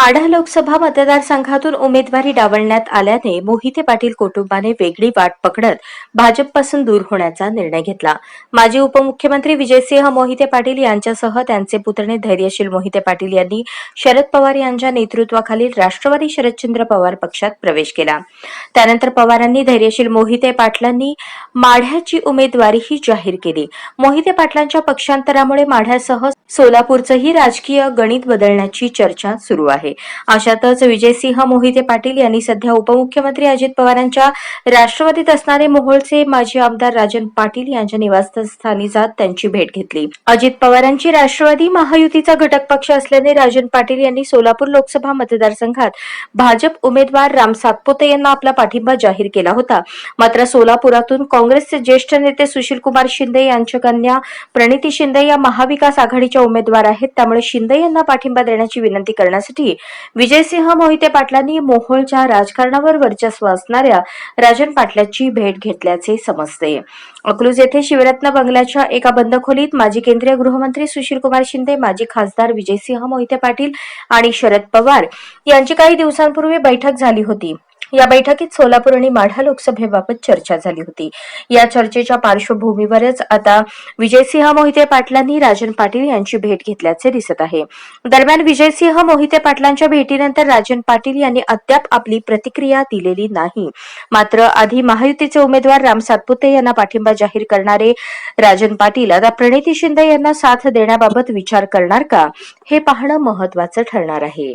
माढा लोकसभा मतदारसंघातून उमेदवारी डावलण्यात आल्याने मोहिते पाटील कुटुंबाने वेगळी वाट पकडत भाजपपासून दूर होण्याचा निर्णय घेतला. माजी उपमुख्यमंत्री विजयसिंह मोहिते पाटील यांच्यासह त्यांचे पुतणे धैर्यशील मोहिते पाटील यांनी शरद पवार यांच्या नेतृत्वाखालील राष्ट्रवादी शरदचंद्र पवार पक्षात प्रवेश केला. त्यानंतर पवारांनी धैर्यशील मोहिते पाटलांनी माढ्याची उमेदवारीही जाहीर केली. मोहिते पाटलांच्या पक्षांतरामुळे माढ्यासह सोलापूरचंही राजकीय गणित बदलण्याची चर्चा सुरू आहे. अशातच विजयसिंह मोहिते पाटील यांनी सध्या उपमुख्यमंत्री अजित पवारांच्या राष्ट्रवादीत असणारे मोहोळचे माजी आमदार राजन पाटील यांच्या निवासस्थानी जात त्यांची भेट घेतली. अजित पवारांची राष्ट्रवादी महायुतीचा घटक पक्ष असल्याने राजन पाटील यांनी सोलापूर लोकसभा मतदारसंघात भाजप उमेदवार राम सातपुते यांना आपला पाठिंबा जाहीर केला होता. मात्र सोलापुरातून काँग्रेसचे ज्येष्ठ नेते सुशीलकुमार शिंदे यांच्या कन्या प्रणिती शिंदे या महाविकास आघाडीच्या उमेदवार आहेत. त्यामुळे शिंदे यांना पाठिंबा देण्याची विनंती करण्यासाठी विजयसिंह मोहिते पाटलांनी मोहोळच्या राजकारणावर वर्चस्व असणाऱ्या राजन पाटलाची भेट घेतल्याचे समजते. अकलूज येथे शिवरत्न बंगल्याच्या एका बंद खोलीत माजी केंद्रीय गृहमंत्री सुशीलकुमार शिंदे माजी खासदार विजयसिंह मोहिते पाटील आणि शरद पवार यांची काही दिवसांपूर्वी बैठक झाली होती. या बैठकीत सोलापूर आणि माढा लोकसभेबाबत चर्चा झाली होती. या चर्चेच्या पार्श्वभूमीवरच आता विजयसिंह मोहिते पाटलांनी राजन पाटील यांची भेट घेतल्याचे दिसत आहे. दरम्यान विजयसिंह मोहिते पाटलांच्या भेटीनंतर राजन पाटील यांनी अद्याप आपली प्रतिक्रिया दिलेली नाही. मात्र आधी महायुतीचे उमेदवार राम सातपुते यांना पाठिंबा जाहीर करणारे राजन पाटील आता प्रणिती शिंदे यांना साथ देण्याबाबत विचार करणार का हे पाहणं महत्वाचं ठरणार आहे.